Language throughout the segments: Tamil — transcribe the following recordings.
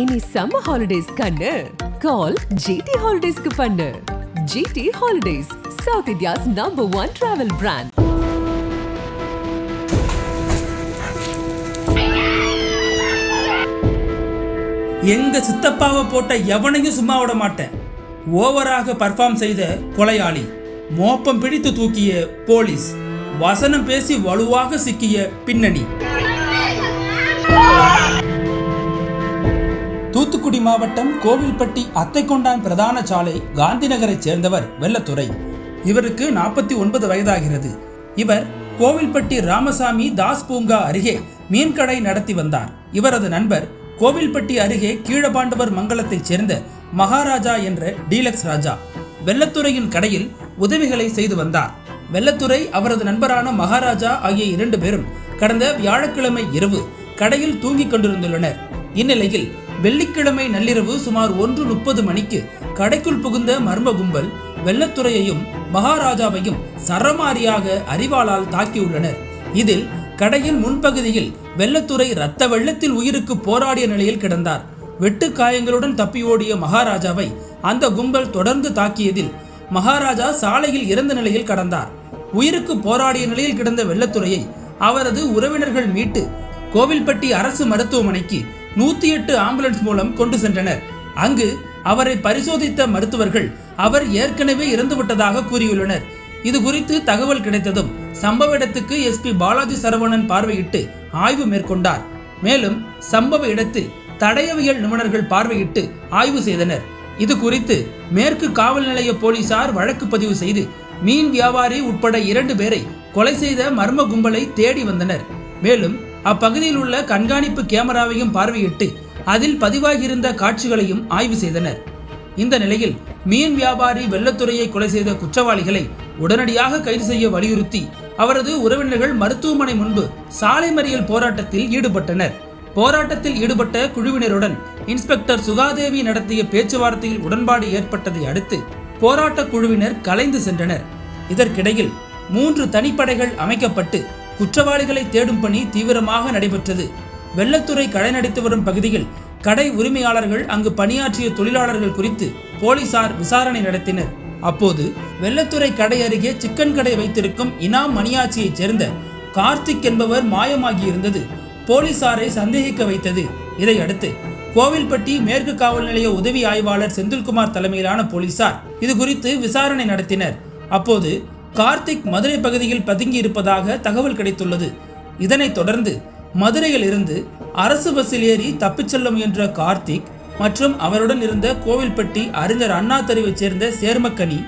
இனி சம்மர் ஹாலிடேஸ் கண்ணு. கால் ஜிடி ஹாலிடேஸ்க்கு பண்ணு. GT holidays south India's number one travel brand எங்க சித்தப்பாவை போட்ட எவனையும் சும்மா விட மாட்டேன். ஓவராக பர்ஃபார்ம் செய்த கொலையாளி மோப்பம் பிடித்து தூக்கிய போலீஸ் வசனம் பேசி வலுவாக சிக்கிய பின்னணி. தூத்துக்குடி மாவட்டம் கோவில்பட்டி அத்தைக்கொண்டான் பிரதான சாலை காந்தி நகரைச் சேர்ந்தவர் வெள்ளத்துறை. இவருக்கு நாற்பத்தி ஒன்பது வயதாகிறது. இவர் கோவில்பட்டி ராமசாமி தாஸ் பூங்கா அருகே மீன்கடை நடத்தி வந்தார். இவரது நண்பர் கோவில்பட்டி அருகே கீழபாண்டவர் மங்கலத்தைச் சேர்ந்த மகாராஜா என்ற டீலக்ஸ் ராஜா. வெள்ளத்துறையின் கடையில் உதவிகளை செய்து வந்தார். வெள்ளத்துறை அவரது நண்பரான மகாராஜா ஆகிய இரண்டு பேரும் கடந்த வியாழக்கிழமை இரவு கடையில் தூங்கிக் கொண்டிருந்துள்ளனர். இந்நிலையில் வெள்ளிக்கிழமை நள்ளிரவு சுமார் ஒன்று முப்பது மணிக்கு கடைக்குள் புகுந்த மர்ம கும்பல் வெள்ளத்துறையையும் மகாராஜாவையும் சரமாரியாக அறிவாளால் தாக்கியுள்ளனர். இதில் கடையின் முன்பகுதியில் வெள்ளத்துறை இரத்த வெள்ளத்தில் உயிருக்கு போராடிய நிலையில் கிடந்தார். வெட்டு காயங்களுடன் தப்பி ஓடிய மகாராஜாவை அந்த கும்பல் தொடர்ந்து தாக்கியதில் மகாராஜா சாலையில் இறந்த நிலையில் கடந்தார். உயிருக்கு போராடிய நிலையில் கிடந்த வெள்ளத்துறையை அவரது உறவினர்கள் மீட்டு கோவில்பட்டி அரசு மருத்துவமனைக்கு நூத்தி எட்டு ஆம்புலன்ஸ் மூலம் கொண்டு சென்றனர். அங்கு அவரை பரிசோதித்த மருத்துவர்கள் அவர் ஏற்கனவே இறந்துவிட்டதாக கூறியுள்ளனர். இது குறித்து தகவல் கிடைத்ததும் சம்பவ இடத்துக்கு எஸ்பி பாலாஜி சரவணன் பார்வையிட்டு ஆய்வு மேற்கொண்டார். மேலும் சம்பவ இடத்தில் தடயவியல் நிபுணர்கள் பார்வையிட்டு ஆய்வு செய்தனர். இது குறித்து மேற்கு காவல் நிலைய போலீசார் வழக்கு பதிவு செய்து மீன் வியாபாரி உட்பட இரண்டு பேரை கொலை செய்த மர்ம கும்பலை தேடி வந்தனர். மேலும் அப்பகுதியில் உள்ள கண்காணிப்பு கேமராவையும் பார்வையிட்டு அதில் பதிவாகியிருந்த காட்சிகளையும் ஆய்வு செய்தனர். இந்த நிலையில் மீன் வியாபாரி வெள்ளத்துறையை கொலை செய்த குற்றவாளிகளை உடனடியாக கைது செய்ய வலியுறுத்தி அவரது உறவினர்கள் மருத்துவமனை முன்பு சாலை மறியல் போராட்டத்தில் ஈடுபட்டனர். போராட்டத்தில் ஈடுபட்ட குழுவினருடன் இன்ஸ்பெக்டர் சுகாதேவி நடத்திய பேச்சுவார்த்தையில் உடன்பாடு ஏற்பட்டதை அடுத்து போராட்ட குழுவினர் கலைந்து சென்றனர். இதற்கிடையில் மூன்று தனிப்படைகள் அமைக்கப்பட்டு குற்றவாளிகளை தேடும் பணி தீவிரமாக நடைபெற்றது. வெள்ளத்துறை கடை நடித்து வரும் பகுதியில் கடை உரிமையாளர்கள் அங்கு பணியாற்றிய தொழிலாளர்கள் குறித்து போலீசார் விசாரணை நடத்தினர். அப்போது வெள்ளத்துறை கடை அருகே சிக்கன் கடை வைத்திருக்கும் இனாம் மணியாட்சியைச் சேர்ந்த கார்த்திக் என்பவர் மாயமாகியிருந்தது. போலீசாரை சந்தேகிக்க வைத்தது. இதையடுத்து கோவில்பட்டி மேற்கு காவல் நிலைய உதவி ஆய்வாளர் செந்தில்குமார் தலைமையிலான போலீசார் இது குறித்து விசாரணை நடத்தினர். அப்போது கார்த்திக் மதுரை பகுதியில் பதுங்கி இருப்பதாக தகவல் கிடைத்துள்ளது. இதனைத் தொடர்ந்து மதுரையில் இருந்து அரசு பஸ்ஸில் ஏறி தப்பிச் செல்ல முயன்ற கார்த்திக் மற்றும் அவருடன் இருந்த கோவில்பட்டி அறிஞர் அண்ணா தெருவைச் சேர்ந்த சேர்மக்கனி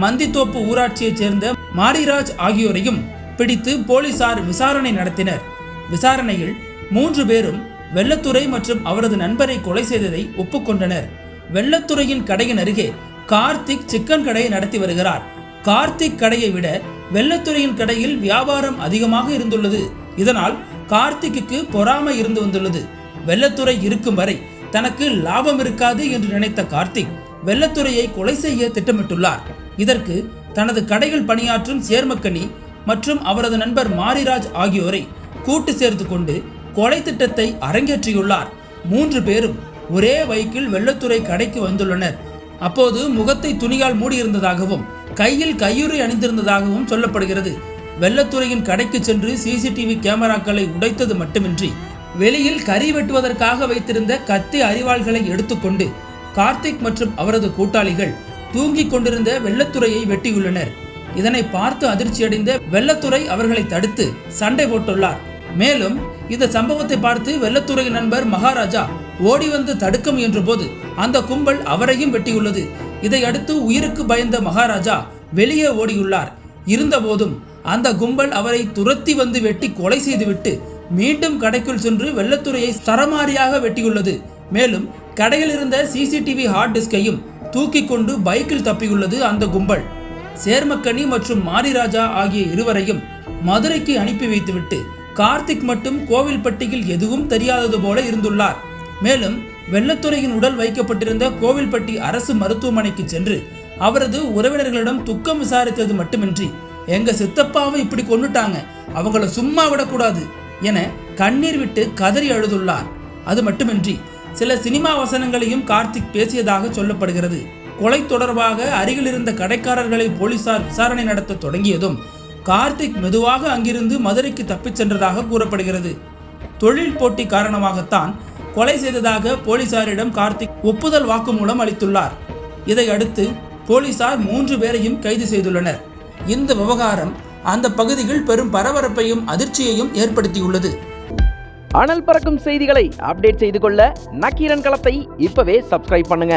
மந்தித்தோப்பு ஊராட்சியைச் சேர்ந்த மாரிராஜ் ஆகியோரையும் பிடித்து போலீசார் விசாரணை நடத்தினர். விசாரணையில் மூன்று பேரும் வெள்ளத்துறை மற்றும் அவரது நண்பரை கொலை செய்ததை ஒப்புக்கொண்டனர் வெள்ளத்துறையின் கடையின் அருகே கார்த்திக் சிக்கன் கடையை நடத்தி வருகிறார். கார்த்திக் கடையை விட வெள்ளத்துறையின் கடையில் வியாபாரம் அதிகமாக இருந்துள்ளது. இதனால் கார்த்திக்கு பொறாமை இருந்து வந்துள்ளது. வெள்ளத்துறை இருக்கும் வரை தனக்கு லாபம் இருக்காது என்று நினைத்த கார்த்திக் வெள்ளத்துறையை கொலை செய்ய திட்டமிட்டுள்ளார். இதற்கு தனது கடையில் பணியாற்றும் சேர்மக்கனி மற்றும் அவரது நண்பர் மாரிராஜ் ஆகியோரை கூட்டு சேர்த்து கொண்டு கொலை திட்டத்தை அரங்கேற்றியுள்ளார். மூன்று பேரும் ஒரே வைக்கில் வெள்ளத்துறை கடைக்கு வந்துள்ளனர். அப்போது முகத்தை துணியால் மூடியிருந்ததாகவும் கையில் கையுறை அணிந்திருந்ததாகவும் சொல்லப்படுகிறது. வெள்ளத்துறையின் கடைக்கு சென்று சிசிடிவி கேமராக்களை உடைத்தது மட்டுமின்றி வெளியில் கறி வெட்டுவதற்காக வைத்திருந்த கத்தி அறிவாள்களை எடுத்துக்கொண்டு கார்த்திக் மற்றும் அவரது கூட்டாளிகள் தூங்கிக் கொண்டிருந்த வெள்ளத்துறையை வெட்டியுள்ளனர். இதனை பார்த்து அதிர்ச்சியடைந்த வெள்ளத்துறை அவர்களை தடுத்து சண்டை போட்டுள்ளார். மேலும் இந்த சம்பவத்தை பார்த்து வெள்ளத்துறையின் நண்பர் மகாராஜா ஓடி வந்து தடுக்க முயன்ற போது அந்த கும்பல் அவரையும் வெட்டியுள்ளது. இதையடுத்து உயிருக்கு பயந்த மகாராஜா வெளியே ஓடியுள்ளார். இருந்தபோதும் அந்த கும்பல் அவரை துரத்தி வந்து வெட்டி கொலை செய்துவிட்டு மீண்டும் கடைக்குள் சென்று வெள்ளத்துறையை சரமாரியாக வெட்டியுள்ளது. மேலும் கடையில் இருந்த சிசிடிவி ஹார்ட் டிஸ்கையும் தூக்கி கொண்டு பைக்கில் தப்பியுள்ளது அந்த கும்பல். சேர்மக்கனி மற்றும் மாரிராஜா ஆகிய இருவரையும் மதுரைக்கு அனுப்பி வைத்துவிட்டு கார்த்திக் மட்டும் கோவில்பட்டியில் எதுவும் தெரியாதது போல இருந்துள்ளார். மேலும் வெள்ளத்துறையின் உடல் வைக்கப்பட்டிருந்த கோவில்பட்டி அரசு மருத்துவமனைக்கு சென்று அவரது உறவினர்களிடம் துக்கம் விசாரித்தது மட்டுமின்றி எங்க சித்தப்பாவை இப்படி கொண்டுட்டாங்க அவங்கள சும்மா விடக்கூடாது என கண்ணீர் விட்டு கதறி அழுதுள்ளார். அது மட்டுமின்றி சில சினிமா வசனங்களையும் கார்த்திக் பேசியதாக சொல்லப்படுகிறது. கொலை தொடர்பாக அருகில் இருந்த கடைக்காரர்களை போலீசார் விசாரணை நடத்த தொடங்கியதும் கார்த்திக் மெதுவாக அங்கிருந்து மதுரைக்கு தப்பிச் சென்றதாக கூறப்படுகிறது. தொழில் போட்டி காரணமாகத்தான் கொலை செய்ததாக போலீசாரிடம் கார்த்திக் ஒப்புதல் வாக்குமூலம் அளித்துள்ளார். இதையடுத்து போலீசார் மூன்று பேரையும் கைது செய்துள்ளனர். இந்த விவகாரம் அந்த பகுதியில் பெரும் பரபரப்பையும் அதிர்ச்சியையும் ஏற்படுத்தியுள்ளது. அனல் பறக்கும் செய்திகளை அப்டேட் செய்து கொள்ள நக்கீரன் களத்தை இப்பவே சப்ஸ்கிரைப் பண்ணுங்க.